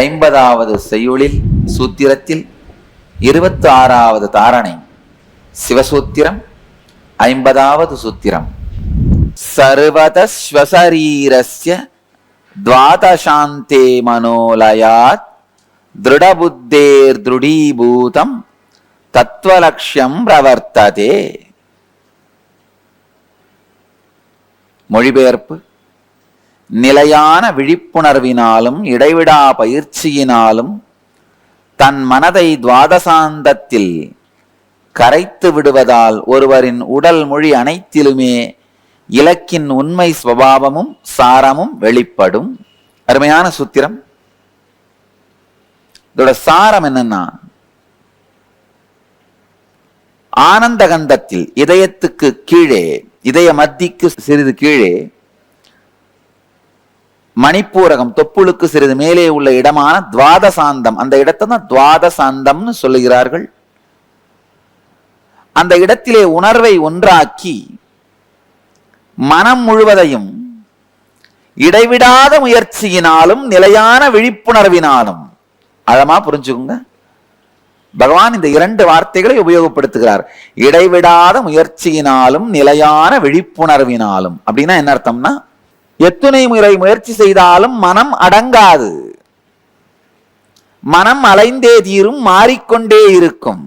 ஐம்பதாவது செய்யுளில் சூத்திரத்தில் இருபத்தி ஆறாவது தாரணை சிவசூத்திரம் ஐம்பதாவது சூத்திரம் சர்வதஸ்வசரீரஸ்ய द्वादशान्ते मनोलयात् दृढबुद्धेर्दृढीभूतं தத்துவலட்சியம் பிரவர்த்ததே மொழிபெயர்ப்பு நிலையான விழிப்புணர்வினாலும் இடைவிடா பயிற்சியினாலும் தன் மனதை துவாதசாந்தத்தில் கரைத்து விடுவதால் ஒருவரின் உடல் மொழி அனைத்திலுமே இலக்கின் உண்மை சுவாவமும் சாரமும் வெளிப்படும். அருமையான சூத்திரம். இதோட சாரம் என்னன்னா ஆனந்த கந்தத்தில் இதயத்துக்கு கீழே இதய மத்திக்கு சிறிது கீழே மணிப்பூரகம் தொப்புளுக்கு சிறிது மேலே உள்ள இடமான துவாதசாந்தம். அந்த இடத்தை தான் துவாதசாந்தம்னு சொல்லுகிறார்கள். அந்த இடத்திலே உணர்வை ஒன்றாக்கி மனம் முழுவதையும் இடைவிடாத முயற்சியினாலும் நிலையான விழிப்புணர்வினாலும் ஆழமா புரிஞ்சுக்கோங்க. பகவான் இந்த இரண்டு வார்த்தைகளை உபயோகப்படுத்துகிறார். இடைவிடாத முயற்சியினாலும் நிலையான விழிப்புணர்வினாலும். அப்படின்னா என்ன அர்த்தம்னா எத்துணை முறை முயற்சி செய்தாலும் மனம் அடங்காது. மனம் அலைந்தே தீரும் மாறிக்கொண்டே இருக்கும்.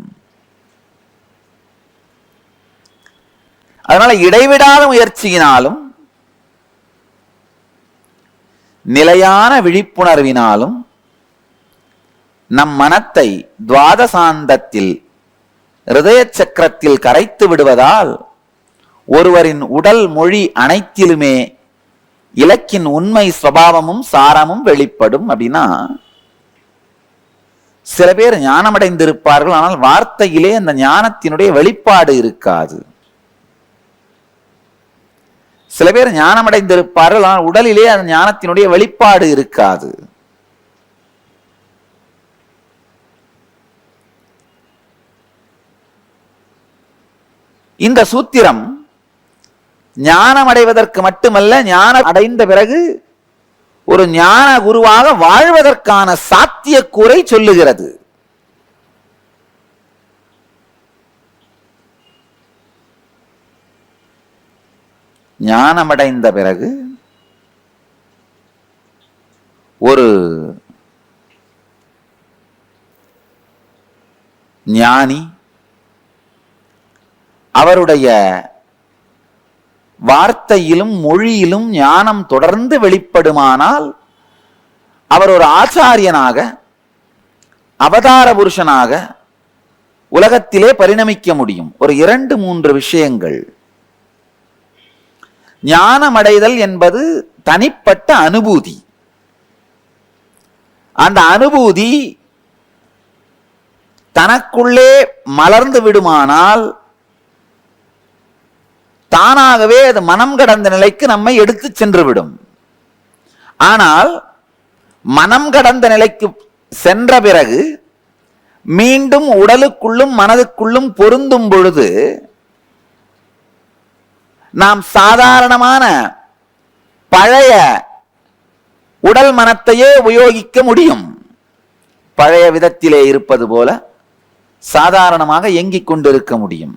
அதனால இடைவிடாத முயற்சியினாலும் நிலையான விழிப்புணர்வினாலும் நம் மனத்தை துவாதசாந்தத்தில் ஹிருதய சக்கரத்தில் கரைத்து விடுவதால் ஒருவரின் உடல் மொழி அனைத்திலுமே இலக்கின் உண்மை சுவாவமும் சாரமும் வெளிப்படும் அப்படின்னா சில பேர் ஞானமடைந்திருப்பார்கள் ஆனால் வார்த்தையிலே அந்த ஞானத்தினுடைய வெளிப்பாடு இருக்காது. சில பேர் ஞானமடைந்திருப்பார்கள் ஆனால் உடலிலே அந்த ஞானத்தினுடைய வெளிப்பாடு இருக்காது. இந்த சூத்திரம் ஞானம் அடைவதற்கு மட்டுமல்ல ஞானம் அடைந்த பிறகு ஒரு ஞான குருவாக வாழ்வதற்கான சாத்தியக்கூறை சொல்லுகிறது. ஞானமடைந்த பிறகு ஒரு ஞானி அவருடைய வார்த்தையிலும் மொழியிலும் ஞானம் தொடர்ந்து வெளிப்படுமானால் அவர் ஒரு ஆச்சாரியனாக அவதார புருஷனாக உலகத்திலே பரிணமிக்க முடியும். ஒரு இரண்டு மூன்று விஷயங்கள். ஞானமடைதல் என்பது தனிப்பட்ட அனுபூதி. அந்த அனுபூதி தனக்குள்ளே மலர்ந்து விடுமானால் தானாகவே அது மனம் கடந்த நிலைக்கு நம்மை எடுத்து சென்றுவிடும். ஆனால் மனம் கடந்த நிலைக்கு சென்ற பிறகு மீண்டும் உடலுக்குள்ளும் மனதுக்குள்ளும் பொருந்தும் பொழுது நாம் சாதாரணமான பழைய உடல் மனத்தையே உபயோகிக்க முடியும். பழைய விதத்திலே இருப்பது போல சாதாரணமாக இயங்கிக் கொண்டிருக்க முடியும்.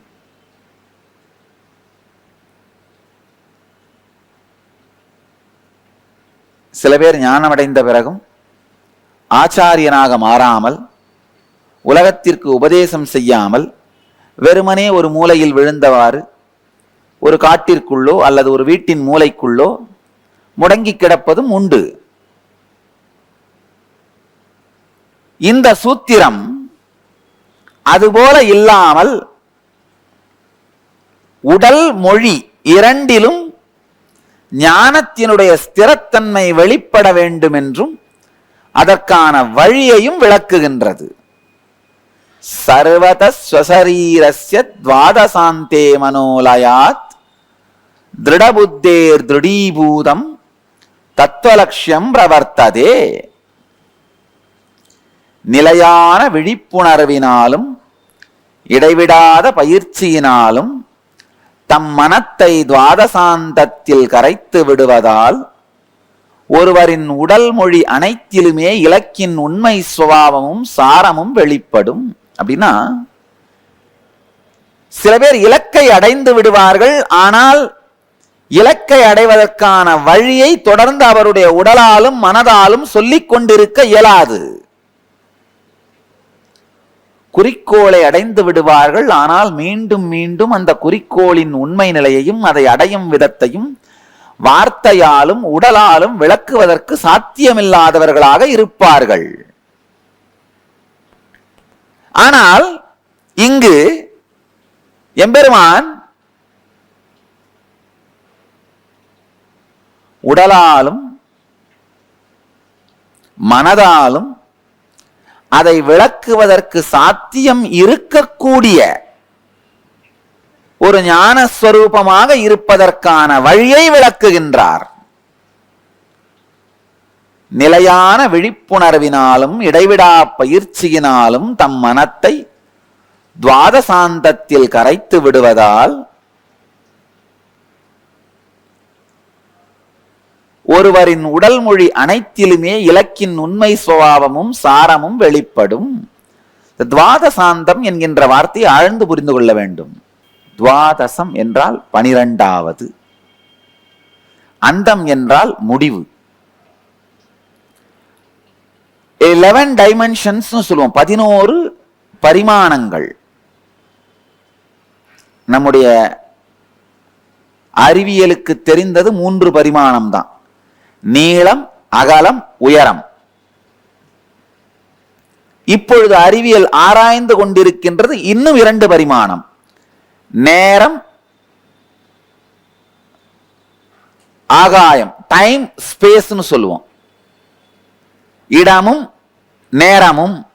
சில பேர் ஞானமடைந்த பிறகும் ஆச்சாரியனாக மாறாமல் உலகத்திற்கு உபதேசம் செய்யாமல் வெறுமனே ஒரு மூலையில் விழுந்தவாறு ஒரு காட்டிற்குள்ளோ அல்லது ஒரு வீட்டின் மூலைக்குள்ளோ முடங்கி கிடப்பதும் உண்டு. இந்த சூத்திரம் அதுபோல இல்லாமல் உடல் மொழி இரண்டிலும் ஞானத்தினுடைய ஸ்திரத்தன்மை வெளிப்பட வேண்டும் என்றும் அதற்கான வழியையும் விளக்குகின்றது. சர்வத ஸ்வசரீரஸ்ய துவாதசாந்தே மனோலயாத் திருடபுத்தேர் திருடீபூதம் தத்துவலட்சியம் பிரவர்த்ததே. நிலையான விழிப்புணர்வினாலும் இடைவிடாத பயிற்சியினாலும் தம் மனத்தை துவாதசாந்தத்தில் கரைத்து விடுவதால் ஒருவரின் உடல் மொழி அனைத்திலுமே இலக்கின் உண்மை சுபாவமும் சாரமும் வெளிப்படும். அப்படின்னா சில பேர் இலக்கை அடைந்து விடுவார்கள் ஆனால் இலக்கை அடைவதற்கான வழியை தொடர்ந்து அவருடைய உடலாலும் மனதாலும் சொல்லிக் கொண்டிருக்க இயலாது. குறிக்கோளை அடைந்து விடுவார்கள். ஆனால் மீண்டும் மீண்டும் அந்த குறிக்கோளின் உண்மை நிலையையும் அதை அடையும் விதத்தையும் வார்த்தையாலும் உடலாலும் விளக்குவதற்கு சாத்தியமில்லாதவர்களாக இருப்பார்கள். ஆனால் இங்கு எம்பெருமான் உடலாலும் மனதாலும் அதை விளக்குவதற்கு சாத்தியம் இருக்கக்கூடிய ஒரு ஞானஸ்வரூபமாக இருப்பதற்கான வழியை விளக்குகின்றார். நிலையான விழிப்புணர்வினாலும் இடைவிடா பயிற்சியினாலும் தம் மனத்தை துவாதசாந்தத்தில் கரைத்து விடுவதால் ஒருவரின் உடல் மொழி அனைத்திலுமே இலக்கின் உண்மை சுபாவமும் சாரமும் வெளிப்படும். இந்த துவாதசாந்தம் என்கின்ற வார்த்தையை ஆழ்ந்து புரிந்து கொள்ள வேண்டும். துவாதசம் என்றால் பனிரெண்டாவது. அந்தம் என்றால் முடிவு. லெவன் டைமென்ஷன்ஸ் சொல்லுவோம். பதினோரு பரிமாணங்கள். நம்முடைய அறிவியலுக்கு தெரிந்தது மூன்று பரிமாணம் தான் நீளம் அகலம் உயரம். இப்பொழுது அறிவியல் ஆராய்ந்து கொண்டிருக்கின்றது இன்னும் இரண்டு பரிமாணம். நேரம் ஆகாயம் டைம் ஸ்பேஸ்னு சொல்லுவோம். இடமும் நேரமும்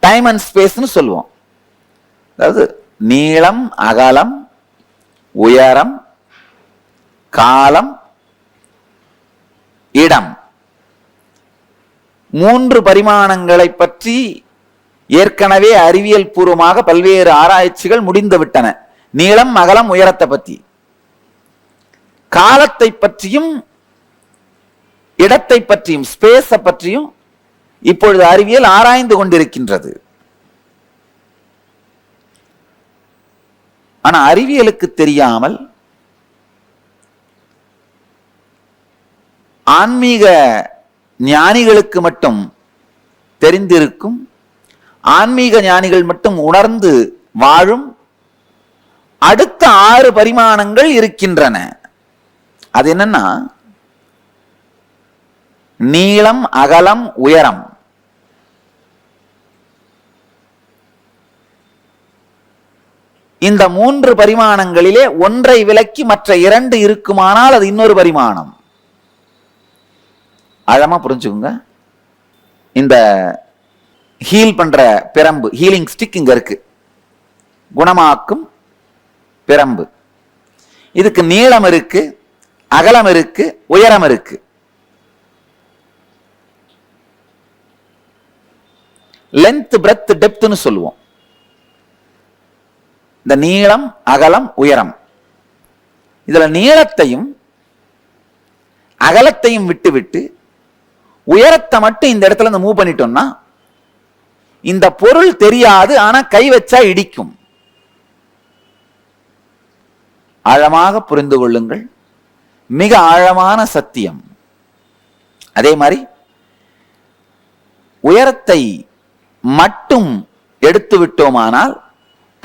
டைம் அண்ட் ஸ்பேஸ்னு சொல்லுவோம். அதாவது நீளம் அகலம் உயரம் காலம் இடம். மூன்று பரிமாணங்களை பற்றி ஏற்கனவே அறிவியல் பூர்வமாக பல்வேறு ஆராய்ச்சிகள் முடிந்துவிட்டன. நீளம் அகலம் உயரத்தை பற்றி. காலத்தை பற்றியும் இடத்தை பற்றியும் ஸ்பேஸை பற்றியும் இப்பொழுது அறிவியல் ஆராய்ந்து கொண்டிருக்கின்றது. ஆனா அறிவியலுக்கு தெரியாமல் ஆன்மீக ஞானிகளுக்கு மட்டும் தெரிந்திருக்கும் ஆன்மீக ஞானிகள் மட்டும் உணர்ந்து வாழும் அடுத்த ஆறு பரிமாணங்கள் இருக்கின்றன. அது என்னன்னா நீளம் அகலம் உயரம். இந்த மூன்று பரிமாணங்களிலே ஒன்றை விலக்கி மற்ற இரண்டு இருக்குமானால் அது இன்னொரு பரிமாணம். ஆழமாக புரிஞ்சுக்குங்க. இந்த ஹீல் பண்ற பிரம்பு ஹீலிங் ஸ்டிக் இங்க இருக்கு. குணமாக்கும் பிரம்பு. இதுக்கு நீளம் இருக்கு அகலம் இருக்கு உயரம் இருக்கு. லென்த் பிரெத் டெப்த்னு சொல்லுவோம். இந்த நீளம் அகலம் உயரம். இதுல நீளத்தையும் அகலத்தையும் விட்டுவிட்டு உயரத்தை மட்டும் இந்த இடத்துல இருந்து மூவ் பண்ணிட்டோம்னா இந்த பொருள் தெரியாது ஆனா கை வச்சா இடிக்கும். ஆழமாக புரிந்து கொள்ளுங்கள். மிக ஆழமான சத்தியம். அதே மாதிரி உயரத்தை மட்டும் எடுத்து விட்டோமானால்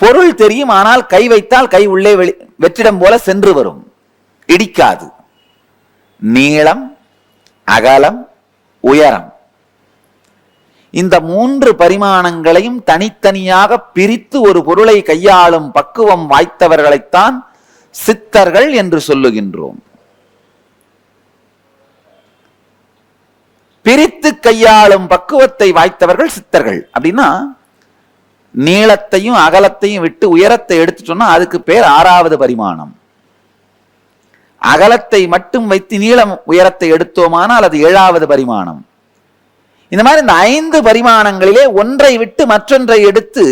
பொருள் தெரியும் ஆனால் கை வைத்தால் கை உள்ளே வெளி வெற்றிடம் போல சென்று வரும். இடிக்காது. நீளம் அகலம் உயரம். இந்த மூன்று பரிமாணங்களையும் தனித்தனியாக பிரித்து ஒரு பொருளை கையாளும் பக்குவம் வாய்த்தவர்களைத்தான் சித்தர்கள் என்று சொல்லுகின்றோம். பிரித்து கையாளும் பக்குவத்தை வாய்த்தவர்கள் சித்தர்கள். அப்படின்னா நீளத்தையும் அகலத்தையும் விட்டு உயரத்தை எடுத்துட்டோம்னா அதுக்கு பேர் ஆறாவது பரிமாணம். அகலத்தை மட்டும் வைத்து நீளம் உயரத்தை எடுத்தோமானால் அது ஏழாவது பரிமாணம். இந்த மாதிரி இந்த ஐந்து பரிமாணங்களிலே ஒன்றை விட்டு மற்றொன்றை எடுத்து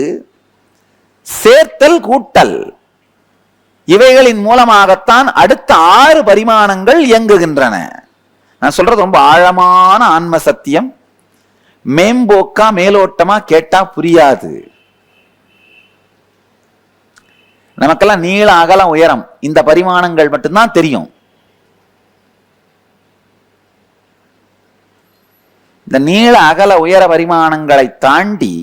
சேர்த்தல் கூட்டல். இவைகளின் மூலமாகத்தான் அடுத்த ஆறு பரிமாணங்கள் இயங்குகின்றன. நான் சொல்றது ரொம்ப ஆழமான ஆன்ம சத்தியம். மேம்போக்கா மேலோட்டமா கேட்டா புரியாது. நமக்கெல்லாம் நீள அகலம் உயரம் இந்த பரிமாணங்கள் மட்டும்தான் தெரியும். இந்த நீள அகல உயர பரிமாணங்களை தாண்டி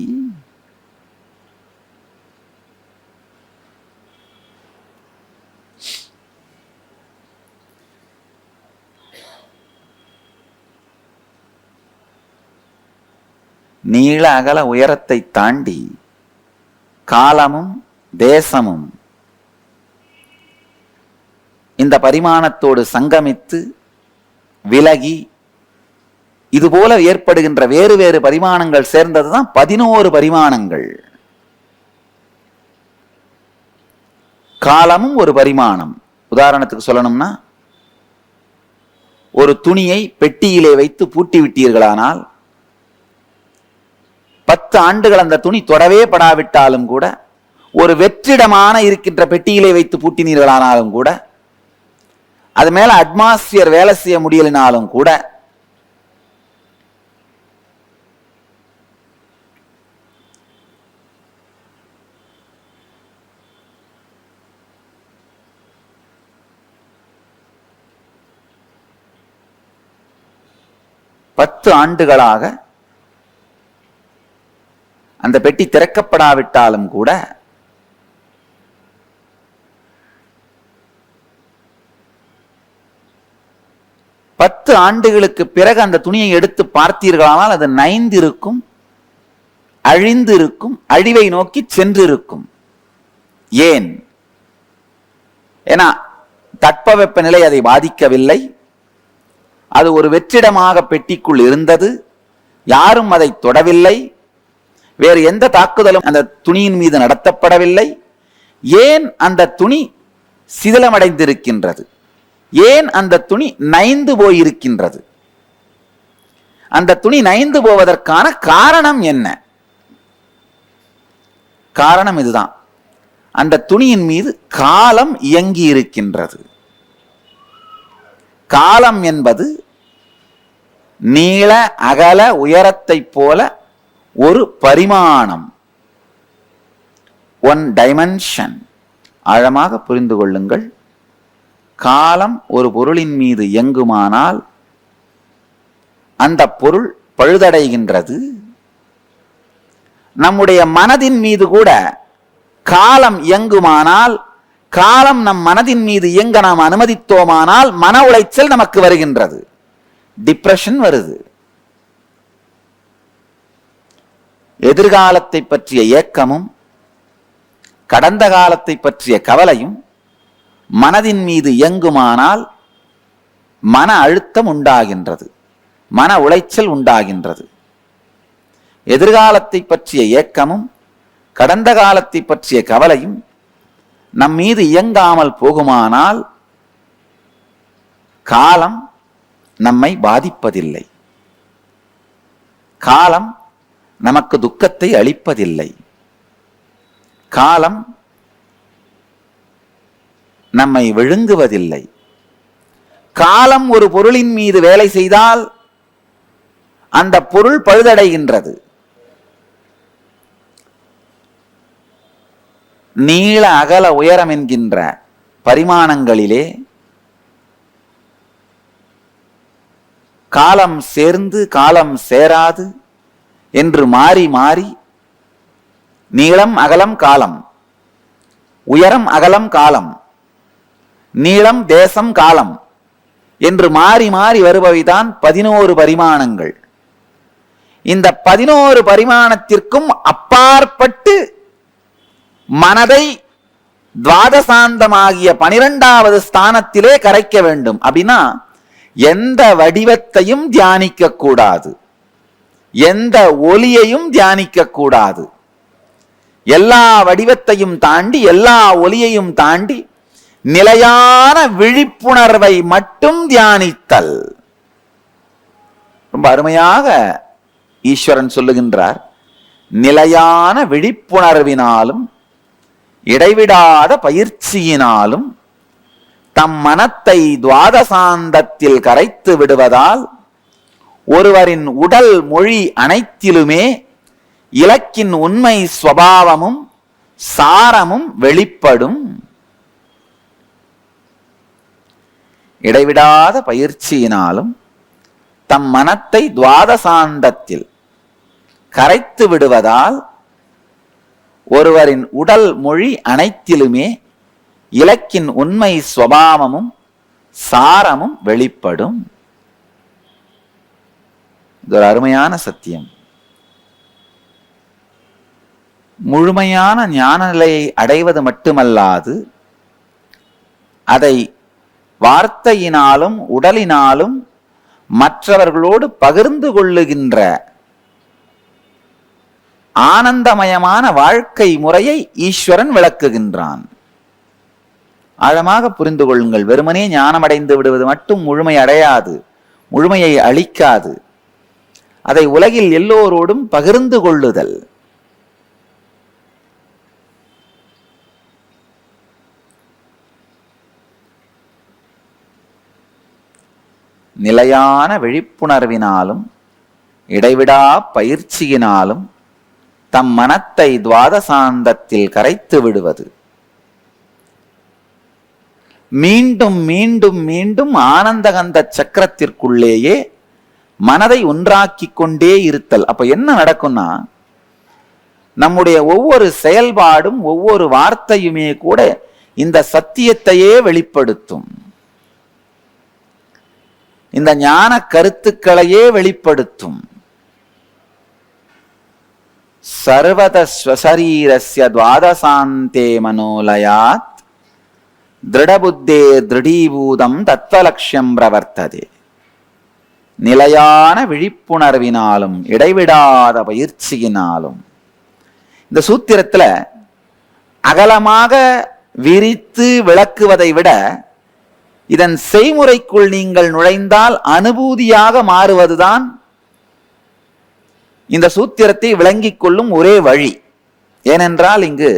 நீள அகல உயரத்தை தாண்டி காலமும் தேசமும் இந்த பரிமாணத்தோடு சங்கமித்து விலகி இதுபோல ஏற்படுகின்ற வேறு வேறு பரிமாணங்கள் சேர்ந்ததுதான் பதினோரு பரிமாணங்கள். காலமும் ஒரு பரிமாணம். உதாரணத்துக்கு சொல்லணும்னா ஒரு துணியை பெட்டியிலே வைத்து பூட்டி விட்டீர்களானால் பத்து ஆண்டுகள் அந்த துணி தொடவே படாவிட்டாலும் கூட ஒரு வெற்றிடமான இருக்கின்ற பெட்டியிலே வைத்து பூட்டினீர்களானாலும் கூட அது மேல அட்மாஸ்பியர் வேலை செய்ய முடியலனாலும் கூட பத்து ஆண்டுகளாக அந்த பெட்டி திறக்கப்படாவிட்டாலும் கூட பத்து ஆண்டுகளுக்கு பிறகு அந்த துணியை எடுத்து பார்த்தீர்களானால் அது நைந்திருக்கும் அழிந்திருக்கும் அழிந்து இருக்கும் அழிவை நோக்கி சென்றிருக்கும். ஏன்? ஏன்னா தட்பவெப்ப நிலை அதை பாதிக்கவில்லை. அது ஒரு வெற்றிடமாக பெட்டிக்குள் இருந்தது. யாரும் அதை தொடவில்லை. வேறு எந்த தாக்குதலும் அந்த துணியின் மீது நடத்தப்படவில்லை. ஏன் அந்த துணி சிதிலமடைந்திருக்கின்றது? ஏன் அந்த துணி நைந்து போயிருக்கின்றது? அந்த துணி நைந்து போவதற்கான காரணம் என்ன? காரணம் இதுதான். அந்த துணியின் மீது காலம் இயங்கி இருக்கின்றது. காலம் என்பது நீள அகல உயரத்தை போல ஒரு பரிமாணம். ஒன் டைமென்ஷன் ஆழமாக புரிந்து கொள்ளுங்கள். காலம் ஒரு பொருளின் மீது இயங்குமானால் அந்த பொருள் பழுதடைகின்றது. நம்முடைய மனதின் மீது கூட காலம் இயங்குமானால் காலம் நம் மனதின் மீது இயங்க நாம் அனுமதித்தோமானால் மன உளைச்சல் நமக்கு வருகின்றது. டிப்ரெஷன் வருது. எதிர்காலத்தை பற்றிய ஏக்கமும் கடந்த காலத்தை பற்றிய கவலையும் மனதின் மீது இயங்குமானால் மன அழுத்தம் உண்டாகின்றது. மன உளைச்சல் உண்டாகின்றது. எதிர்காலத்தை பற்றிய ஏக்கமும் கடந்த காலத்தை பற்றிய கவலையும் நம் மீது இயங்காமல் போகுமானால் காலம் நம்மை பாதிப்பதில்லை. காலம் நமக்கு துக்கத்தை அளிப்பதில்லை. காலம் நம்மை விழுங்குவதில்லை. காலம் ஒரு பொருளின் மீது வேலை செய்தால் அந்த பொருள் பழுதடைகின்றது. நீள அகல உயரம் என்கின்ற பரிமாணங்களிலே காலம் சேர்ந்து காலம் சேராது என்று மாறி மாறி நீளம் அகலம் காலம் உயரம் அகலம் காலம் நீளம் தேசம் காலம். என்று மாறி மாறி வருபவைதான் பதினோரு பரிமாணங்கள். இந்த பதினோரு பரிமாணத்திற்கும் அப்பாற்பட்டு மனதை துவாதசாந்தமாகிய பனிரெண்டாவது ஸ்தானத்திலே கரைக்க வேண்டும். அப்படின்னா எந்த வடிவத்தையும் தியானிக்க கூடாது எந்த ஒலியையும் தியானிக்க கூடாது எல்லா வடிவத்தையும் தாண்டி எல்லா ஒலியையும் தாண்டி நிலையான விழிப்புணர்வை மட்டும் தியானித்தல். ரொம்ப அருமையாக ஈஸ்வரன் சொல்லுகின்றார். நிலையான விழிப்புணர்வினாலும் இடைவிடாத பயிற்சியினாலும் தம் மனத்தை துவாதசாந்தத்தில் கரைத்து விடுவதால் ஒருவரின் உடல் மொழி அனைத்திலுமே இலக்கின் உண்மை சுவாவமும் சாரமும் வெளிப்படும். இடைவிடாத பயிற்சியினாலும் தம் மனத்தை துவாதசாந்தத்தில் கரைத்து விடுவதால் ஒருவரின் உடல் மொழி அனைத்திலுமே இலக்கின் உண்மை சுவாவமும் சாரமும் வெளிப்படும். இது ஒரு அருமையான சத்தியம். முழுமையான ஞான நிலையை அடைவது மட்டுமல்லாது அதை வார்த்தையினாலும் உடலினாலும் மற்றவர்களோடு பகிர்ந்து கொள்ளுகின்ற ஆனந்தமயமான வாழ்க்கை முறையை ஈஸ்வரன் விளக்குகின்றான். ஆழமாக புரிந்து கொள்ளுங்கள். வெறுமனே ஞானமடைந்து விடுவது மட்டும் முழுமை அடையாது முழுமையை அளிக்காது அதை உலகில் எல்லோரோடும் பகிர்ந்து கொள்ளுதல். நிலையான விழிப்புணர்வினாலும் இடைவிடா பயிற்சியினாலும் தம் மனத்தை துவாதசாந்தத்தில் கரைத்து விடுவது. மீண்டும் மீண்டும் மீண்டும் ஆனந்தகந்த சக்கரத்திற்குள்ளேயே மனதை ஒன்றாக்கி கொண்டே இருத்தல். அப்ப என்ன நடக்கும்னா நம்முடைய ஒவ்வொரு செயல்பாடும் ஒவ்வொரு வார்த்தையுமே கூட இந்த சத்தியத்தையே வெளிப்படுத்தும். இந்த ஞான கருத்துக்களையே வெளிப்படுத்தும். சர்வத ஸ்வசரீரஸ்ய துவாதசாந்தே மனோலயாத் திருடபுத்தே திருடீபூதம் தத்வலட்சியம் பிரவர்த்ததே. நிலையான விழிப்புணர்வினாலும் இடைவிடாத பயிற்சியினாலும். இந்த சூத்திரத்தில் அகலமாக விரித்து விளக்குவதை விட இதன் செய்முறைக்குள் நீங்கள் நுழைந்தால் அனுபூதியாக மாறுவதுதான் இந்த சூத்திரத்தை விளங்கிக் கொள்ளும் ஒரே வழி. ஏனென்றால் இங்கு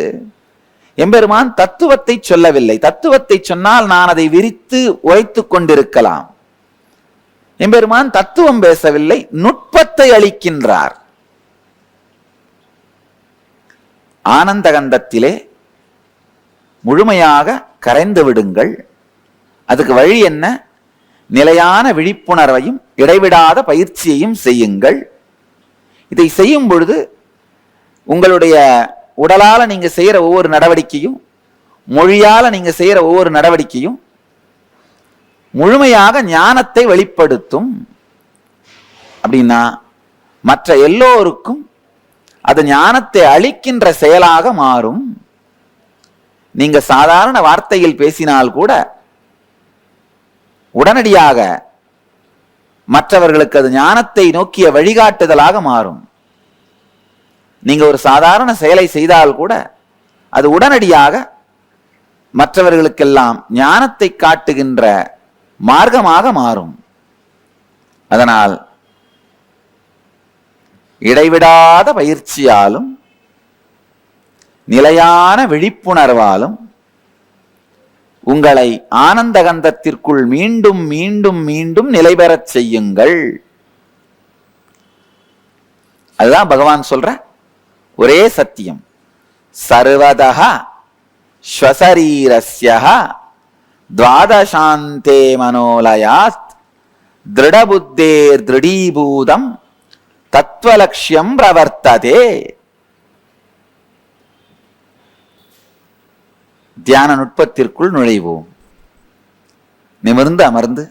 எம்பெருமான் தத்துவத்தை சொல்லவில்லை. தத்துவத்தை சொன்னால் நான் அதை விரித்து உழைத்துக் கொண்டிருக்கலாம். எம்பெருமான் தத்துவம் பேசவில்லை நுட்பத்தை அளிக்கின்றார். ஆனந்தகந்தத்திலே முழுமையாக கரைந்து விடுங்கள். அதுக்கு வழி என்ன? நிலையான விழிப்புணர்வையும் இடைவிடாத பயிற்சியையும் செய்யுங்கள். இதை செய்யும் பொழுது உங்களுடைய உடலால் நீங்கள் செய்கிற ஒவ்வொரு நடவடிக்கையும் மொழியால் நீங்கள் செய்கிற ஒவ்வொரு நடவடிக்கையும் முழுமையாக ஞானத்தை வெளிப்படுத்தும். அப்படின்னா மற்ற எல்லோருக்கும் அது ஞானத்தை அளிக்கின்ற செயலாக மாறும். நீங்க சாதாரண வார்த்தையில் பேசினால் கூட உடனடியாக மற்றவர்களுக்கு அது ஞானத்தை நோக்கிய வழிகாட்டுதலாக மாறும். நீங்க ஒரு சாதாரண செயலை செய்தால் கூட அது உடனடியாக மற்றவர்களுக்கெல்லாம் ஞானத்தை காட்டுகின்ற மார்க்கமாக மாறும். அதனால் இடைவிடாத பயிற்சியாலும் நிலையான விழிப்புணர்வாலும் உங்களை ஆனந்தகந்தத்திற்குள் மீண்டும் மீண்டும் மீண்டும் நிலை பெறச் செய்யுங்கள். அதுதான் பகவான் சொல்ற ஒரே சத்தியம். சர்வதக ஸ்வசரீரஸ்ய துவாதசாந்தே மனோலயாத் திருடபுத்தேர் திருடீபூதம் தத்துவலட்சியம் பிரவர்த்ததே. தியான நுட்பத்திற்குள் நுழைவோம். நிமிர்ந்து அமர்ந்து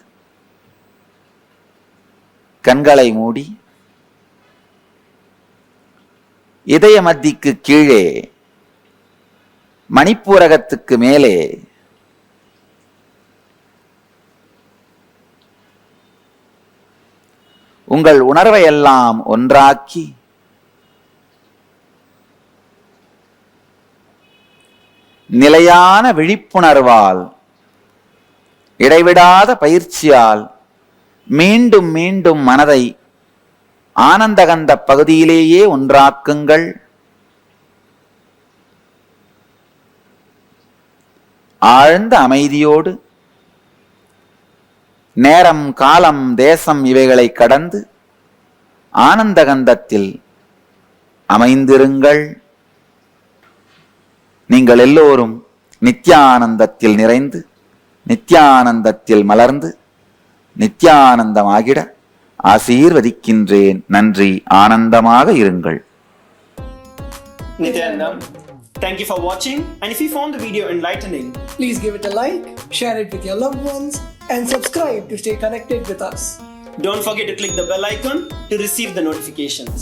கண்களை மூடி இதய மத்திக்கு கீழே மணிப்பூரகத்துக்கு மேலே உங்கள் உணர்வை எல்லாம் ஒன்றாக்கி நிலையான விழிப்புணர்வால் இடைவிடாத பயிற்சியால் மீண்டும் மீண்டும் மனதை ஆனந்தகந்த பகுதியிலேயே ஒன்றாக்குங்கள். ஆழ்ந்த அமைதியோடு நேரம் காலம் தேசம் இவைகளை கடந்து ஆனந்தகந்தத்தில் அமைந்திருங்கள். நீங்கள் எல்லோரும் நித்யானந்தத்தில் நிறைந்து நித்யானந்தத்தில் மலர்ந்து நித்யானந்தமாகிட ஆசீர்வதிக்கின்றேன் நன்றி ஆனந்தமாக இருங்கள் Nithyanandam thank you for watching. And if you found the video enlightening, Please give it a like, share it with your loved ones, and subscribe to stay connected with us. don't forget to click the bell icon to receive the notifications.